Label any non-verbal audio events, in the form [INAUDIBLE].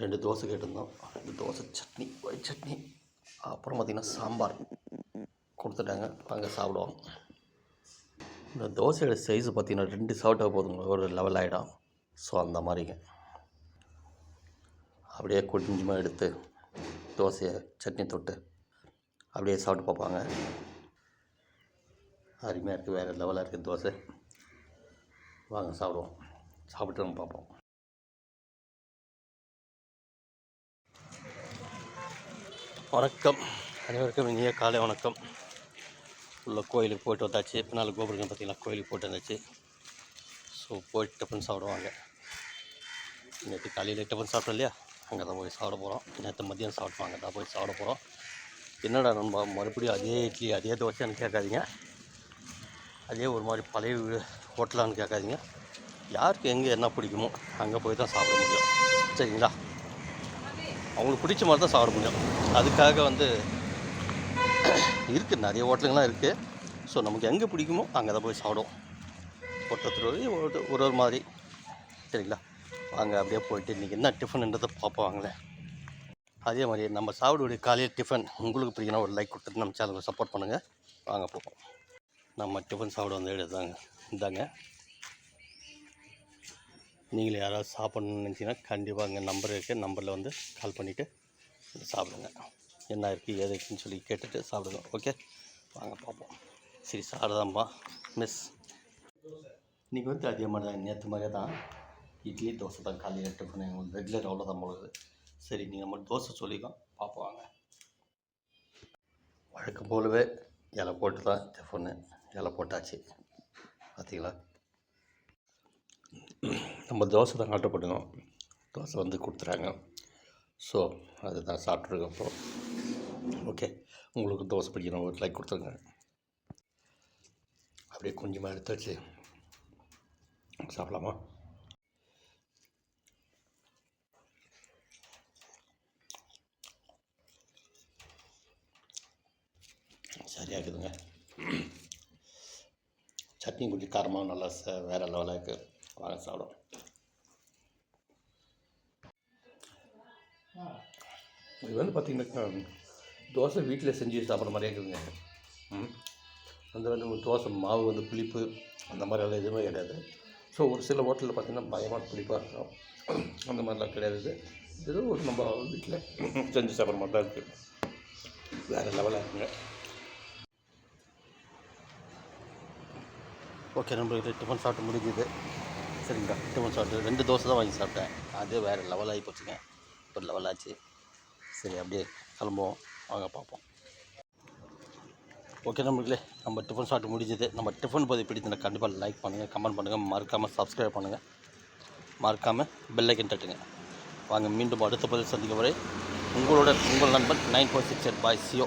ரெண்டு தோசை கேட்டிருந்தோம். ரெண்டு தோசை சட்னி ஒயிட் சட்னி அப்புறம் பார்த்திங்கன்னா சாம்பார் கொடுத்துட்டாங்க. வாங்க சாப்பிடுவோம். இந்த தோசையோட சைஸ் பார்த்திங்கன்னா ரெண்டு சாப்பிட்டா போதுங்க. ஒரு லெவல் ஆகிடும் ஸோ அந்த மாதிரிங்க அப்படியே கொஞ்சமாக எடுத்து தோசையை சட்னி தொட்டு அப்படியே சாப்பிட்டு பார்ப்பாங்க. அருமையாக இருக்குது வேறு லெவலாக இருக்குது தோசை. வாங்க சாப்பிடுவோம். சாப்பிட்டு நம்ம பார்ப்போம். வணக்கம். அனைவருக்கும் இனிய காலை வணக்கம். உள்ள கோயிலுக்கு போயிட்டு வந்தாச்சு. இப்போ நாலு கோபுரம் பார்த்திங்கன்னா கோயிலுக்கு போயிட்டு வந்தாச்சு. ஸோ போயிட்டு டிஃபன் சாப்பிடுவாங்க. நேற்று காலையில் டிஃபன் சாப்பிட்டோம் இல்லையா? அங்கே தான் போய் சாப்பிட போகிறோம் நேற்று மதியம் சாப்பிட்டோம் அங்கே தான் போய் சாப்பிட போகிறோம் என்னடா நம்ம மறுபடியும் அதே இட்லி அதே தோசைன்னு கேட்காதீங்க. அதே ஒரு மாதிரி பழைய ஹோட்டலான்னு கேட்காதீங்க. யாருக்கு எங்கே என்ன பிடிக்குமோ அங்கே போய் தான் சாப்பிட முடியும். சரிங்களா? அவங்களுக்கு பிடிச்ச மாதிரி தான் சாப்பிட முடியும். அதுக்காக வந்து [CLEARS THROAT] இருக்குது நிறைய ஹோட்டலுங்கெலாம் இருக்குது ஸோ நமக்கு எங்கே பிடிக்குமோ அங்கே தான் போய் சாப்பிடுவோம். ஒருத்தர் ஒரு ஒரு ஒரு மாதிரி. சரிங்களா? வாங்க அப்படியே போயிட்டு இன்றைக்கி என்ன டிஃபன்ன்றதை பார்ப்பாங்களே அதே மாதிரி நம்ம சாப்பிடக்கூடிய காலையில் டிஃபன் உங்களுக்கு பிடிக்கணும் ஒரு லைக் கொடுத்துட்டு நம்ம சேனலுக்கு சப்போர்ட் பண்ணுங்கள் வாங்க போவோம். நம்ம டிஃபன் சாப்பிட வந்த இடம் தாங்க இந்தாங்க. நீங்களே யாராவது சாப்பிட்ணுன்னு நினச்சிங்கன்னா கண்டிப்பாக அங்கே நம்பர் இருக்குது நம்பரில் வந்து கால் பண்ணிவிட்டு சாப்பிடுங்க. என்ன இருக்குது ஏது இருக்குன்னு சொல்லி கேட்டுட்டு சாப்பிடுங்க. ஓகே வாங்க பார்ப்போம். சரி சாரதாம்பா மிஸ் இன்றைக்கி வந்து அதே மாதிரி தான். நேற்று மாதிரியே தான். இட்லி தோசை தான் காலையில் டிஃபன் எங்களுக்கு ரெகுலர் அவ்வளோதான் போகுது சரி நீங்கள் மட்டும் தோசை சொல்லிக்கோம் பார்ப்போம் வாங்க. வழக்கம் போலவே இலை போட்டு தான் டிஃபன்னு இலை போட்டாச்சு. பார்த்தீங்களா நம்ம தோசை தான் ஆர்டர் பண்ணுவோம் தோசை வந்து கொடுத்துறாங்க. ஸோ அதுதான் சாப்பிட்ருக்கோம் அப்புறம் ஓகே உங்களுக்கு தோசை பிடிக்கணும். ஒரு லைக் கொடுத்துருங்க. அப்படியே கொஞ்சமாக எடுத்து வச்சு சாப்பிடலாமா? சரியாக இருக்குதுங்க சட்னி கொஞ்சம் காரமாக நல்லா ச வேறு லெவலாக இருக்குது வாங்க சாப்பிடும் இது வந்து பார்த்திங்கனாக்கா தோசை வீட்டில் செஞ்சு சாப்பிட்ற மாதிரியே இருக்குதுங்க ம் அந்த வந்து தோசை மாவு வந்து புளிப்பு அந்த மாதிரியெல்லாம் எதுவுமே கிடையாது. ஸோ ஒரு சில ஹோட்டலில் பார்த்திங்கன்னா பயமாக புளிப்பாக இருக்கும். அந்த மாதிரிலாம் கிடையாது. இது. ஏதோ ஒரு நம்ம வீட்டில் செஞ்சு சாப்பிட்ற மாதிரி தான் இருக்குது வேறு லெவலாக இருக்குங்க. ஓகே நம்மளுக்கு டிஃபன் சாப்பிட்டு முடிஞ்சுது. சரிங்க. டிஃபன் சாப்பிட்டு ரெண்டு தோசை தான் வாங்கி சாப்பிட்டேன். அது வேறு லெவல் ஆகி போச்சுங்க. ஒரு லெவல் ஆச்சு. சரி அப்படியே கிளம்புவோம். வாங்க பார்ப்போம். ஓகே நம்மளுக்குலே நம்ம டிஃபன் சாப்பிட்டு முடிஞ்சது. நம்ம டிஃபன் பதிவு பிடிச்சிருந்தா கண்டிப்பாக லைக் பண்ணுங்கள் கமெண்ட் பண்ணுங்கள் மறக்காமல் சப்ஸ்கிரைப் பண்ணுங்கள் மறக்காமல் பெல்லைக்கன் தட்டுங்க. வாங்க மீண்டும் அடுத்த பதிவு சந்திக்கும் வரை உங்களோட உங்கள் நண்பன் nine four six eight bye சியோ